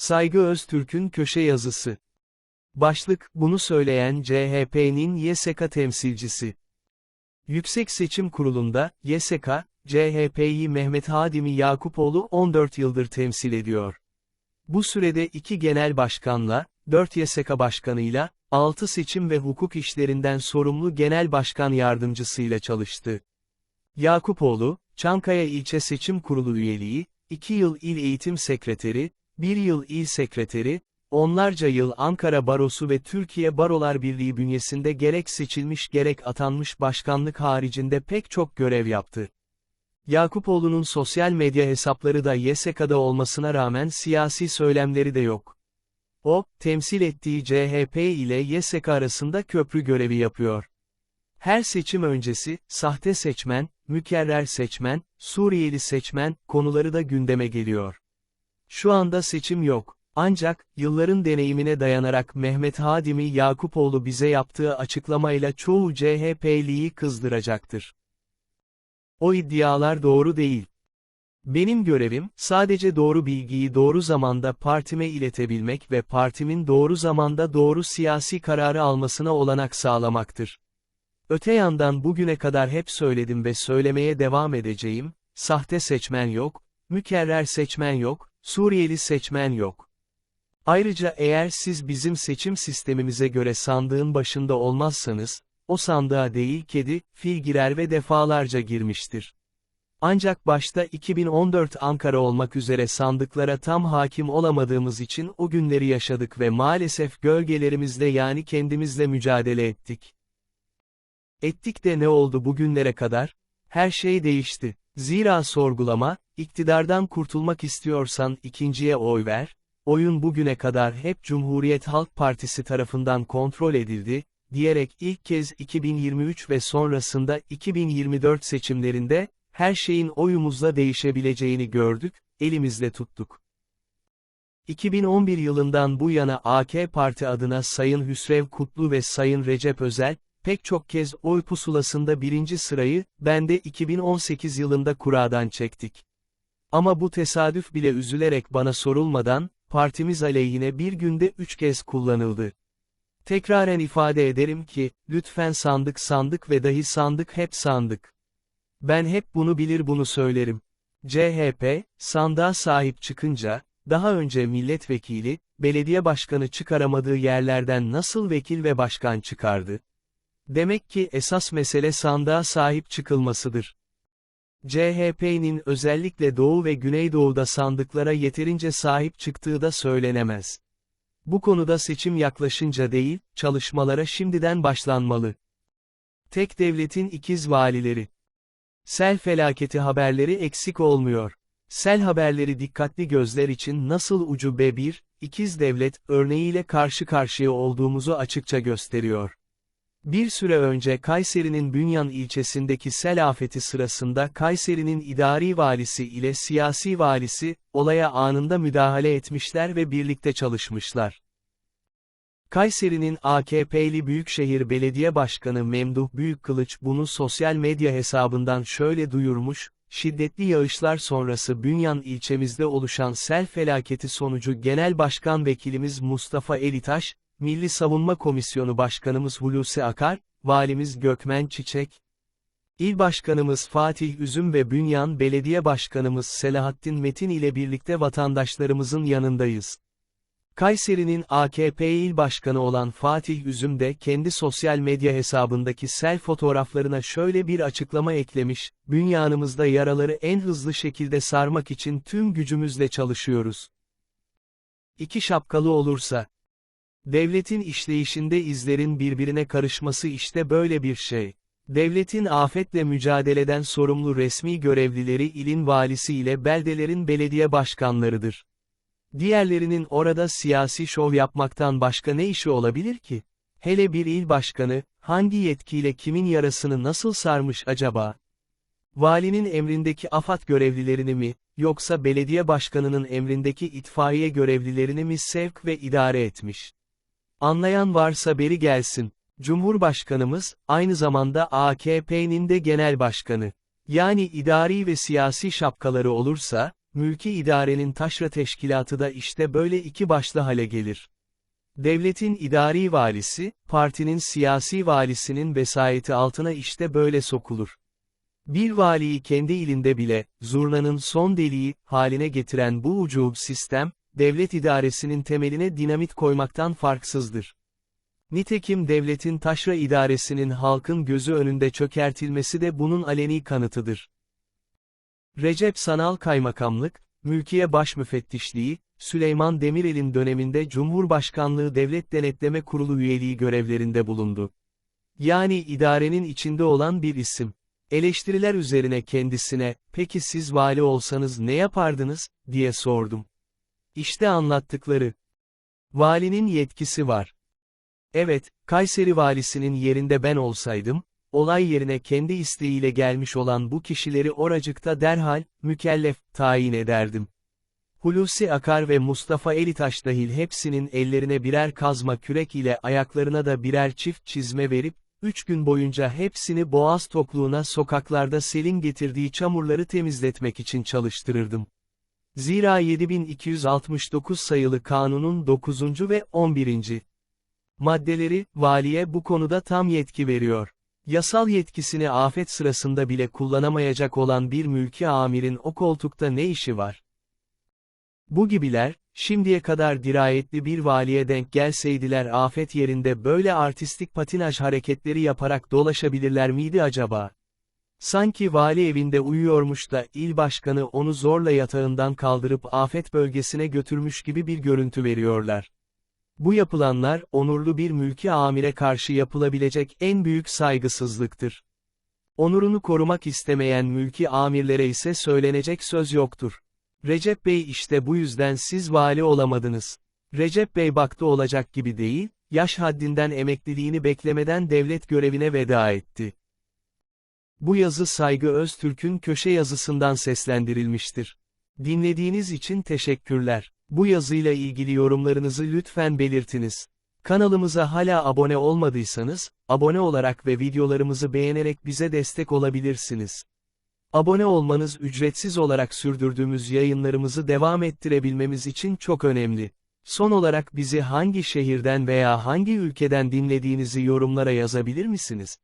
Saygı Öztürk'ün köşe yazısı. Başlık, bunu söyleyen CHP'nin YSK temsilcisi. Yüksek Seçim Kurulu'nda, YSK, CHP'yi Mehmet Hadimi Yakupoğlu 14 yıldır temsil ediyor. Bu sürede iki genel başkanla, 4 YSK başkanıyla, 6 seçim ve hukuk işlerinden sorumlu genel başkan yardımcısıyla çalıştı. Yakupoğlu, Çankaya İlçe Seçim Kurulu üyeliği, 2 yıl il eğitim sekreteri, 1 yıl il sekreteri, onlarca yıl Ankara Barosu ve Türkiye Barolar Birliği bünyesinde gerek seçilmiş gerek atanmış başkanlık haricinde pek çok görev yaptı. Yakupoğlu'nun sosyal medya hesapları da YSK'da olmasına rağmen siyasi söylemleri de yok. O, temsil ettiği CHP ile YSK arasında köprü görevi yapıyor. Her seçim öncesi, sahte seçmen, mükerrer seçmen, Suriyeli seçmen, konuları da gündeme geliyor. Şu anda seçim yok. Ancak, yılların deneyimine dayanarak Mehmet Hadimi Yakupoğlu bize yaptığı açıklamayla çoğu CHP'liyi kızdıracaktır. O iddialar doğru değil. Benim görevim, sadece doğru bilgiyi doğru zamanda partime iletebilmek ve partimin doğru zamanda doğru siyasi kararı almasına olanak sağlamaktır. Öte yandan bugüne kadar hep söyledim ve söylemeye devam edeceğim, sahte seçmen yok, mükerrer seçmen yok, Suriyeli seçmen yok. Ayrıca eğer siz bizim seçim sistemimize göre sandığın başında olmazsanız, o sandığa değil kedi, fil girer ve defalarca girmiştir. Ancak başta 2014 Ankara olmak üzere sandıklara tam hakim olamadığımız için o günleri yaşadık ve maalesef gölgelerimizle yani kendimizle mücadele ettik. Ettik de ne oldu bugünlere kadar? Her şey değişti. Zira sorgulama, iktidardan kurtulmak istiyorsan ikinciye oy ver, oyun bugüne kadar hep Cumhuriyet Halk Partisi tarafından kontrol edildi, diyerek ilk kez 2023 ve sonrasında 2024 seçimlerinde, her şeyin oyumuzla değişebileceğini gördük, elimizle tuttuk. 2011 yılından bu yana AK Parti adına Sayın Hüsrev Kutlu ve Sayın Recep Özel, pek çok kez oy pusulasında birinci sırayı, ben de 2018 yılında kuradan çektik. Ama bu tesadüf bile üzülerek bana sorulmadan, partimiz aleyhine bir günde üç kez kullanıldı. Tekraren ifade ederim ki, lütfen sandık sandık ve dahi sandık hep sandık. Ben hep bunu bilir bunu söylerim. CHP, sandığa sahip çıkınca, daha önce milletvekili, belediye başkanı çıkaramadığı yerlerden nasıl vekil ve başkan çıkardı? Demek ki esas mesele sandığa sahip çıkılmasıdır. CHP'nin özellikle Doğu ve Güneydoğu'da sandıklara yeterince sahip çıktığı da söylenemez. Bu konuda seçim yaklaşınca değil, çalışmalara şimdiden başlanmalı. Tek devletin ikiz valileri. Sel felaketi haberleri eksik olmuyor. Sel haberleri dikkatli gözler için nasıl ucube bir, ikiz devlet, örneğiyle karşı karşıya olduğumuzu açıkça gösteriyor. Bir süre önce Kayseri'nin Bünyan ilçesindeki sel afeti sırasında Kayseri'nin idari valisi ile siyasi valisi, olaya anında müdahale etmişler ve birlikte çalışmışlar. Kayseri'nin AKP'li Büyükşehir Belediye Başkanı Memduh Büyükkılıç bunu sosyal medya hesabından şöyle duyurmuş, şiddetli yağışlar sonrası Bünyan ilçemizde oluşan sel felaketi sonucu Genel Başkan Vekilimiz Mustafa Elitaş, Milli Savunma Komisyonu Başkanımız Hulusi Akar, Valimiz Gökmen Çiçek, İl Başkanımız Fatih Üzüm ve Bünyan Belediye Başkanımız Selahattin Metin ile birlikte vatandaşlarımızın yanındayız. Kayseri'nin AKP İl Başkanı olan Fatih Üzüm de kendi sosyal medya hesabındaki sel fotoğraflarına şöyle bir açıklama eklemiş, Bünyanımızda yaraları en hızlı şekilde sarmak için tüm gücümüzle çalışıyoruz. İki şapkalı olursa, Devletin işleyişinde izlerin birbirine karışması işte böyle bir şey. Devletin afetle mücadeleden sorumlu resmi görevlileri ilin valisi ile beldelerin belediye başkanlarıdır. Diğerlerinin orada siyasi şov yapmaktan başka ne işi olabilir ki? Hele bir il başkanı, hangi yetkiyle kimin yarasını nasıl sarmış acaba? Valinin emrindeki AFAD görevlilerini mi, yoksa belediye başkanının emrindeki itfaiye görevlilerini mi sevk ve idare etmiş? Anlayan varsa beri gelsin. Cumhurbaşkanımız, aynı zamanda AKP'nin de genel başkanı. Yani idari ve siyasi şapkaları olursa, mülki idarenin taşra teşkilatı da işte böyle iki başlı hale gelir. Devletin idari valisi, partinin siyasi valisinin vesayeti altına işte böyle sokulur. Bir valiyi kendi ilinde bile, zurnanın son deliği, haline getiren bu ucub sistem, devlet idaresinin temeline dinamit koymaktan farksızdır. Nitekim devletin taşra idaresinin halkın gözü önünde çökertilmesi de bunun aleni kanıtıdır. Recep Sanal Kaymakamlık, Mülkiye Başmüfettişliği, Süleyman Demirel'in döneminde Cumhurbaşkanlığı Devlet Denetleme Kurulu üyeliği görevlerinde bulundu. Yani idarenin içinde olan bir isim. Eleştiriler üzerine kendisine, peki siz vali olsanız ne yapardınız, diye sordum. İşte anlattıkları. Valinin yetkisi var. Evet, Kayseri valisinin yerinde ben olsaydım, olay yerine kendi isteğiyle gelmiş olan bu kişileri oracıkta derhal, mükellef, tayin ederdim. Hulusi Akar ve Mustafa Elitaş dahil hepsinin ellerine birer kazma kürek ile ayaklarına da birer çift çizme verip, üç gün boyunca hepsini boğaz tokluğuna sokaklarda selin getirdiği çamurları temizletmek için çalıştırırdım. Zira 7269 sayılı kanunun 9. ve 11. maddeleri, valiye bu konuda tam yetki veriyor. Yasal yetkisini afet sırasında bile kullanamayacak olan bir mülki amirin o koltukta ne işi var? Bu gibiler, şimdiye kadar dirayetli bir valiye denk gelseydiler afet yerinde böyle artistik patinaj hareketleri yaparak dolaşabilirler miydi acaba? Sanki vali evinde uyuyormuş da il başkanı onu zorla yatağından kaldırıp afet bölgesine götürmüş gibi bir görüntü veriyorlar. Bu yapılanlar, onurlu bir mülki amire karşı yapılabilecek en büyük saygısızlıktır. Onurunu korumak istemeyen mülki amirlere ise söylenecek söz yoktur. Recep Bey işte bu yüzden siz vali olamadınız. Recep Bey baktı olacak gibi değil, yaş haddinden emekliliğini beklemeden devlet görevine veda etti. Bu yazı Saygı Öztürk'ün köşe yazısından seslendirilmiştir. Dinlediğiniz için teşekkürler. Bu yazıyla ilgili yorumlarınızı lütfen belirtiniz. Kanalımıza hala abone olmadıysanız, abone olarak ve videolarımızı beğenerek bize destek olabilirsiniz. Abone olmanız ücretsiz olarak sürdürdüğümüz yayınlarımızı devam ettirebilmemiz için çok önemli. Son olarak bizi hangi şehirden veya hangi ülkeden dinlediğinizi yorumlara yazabilir misiniz?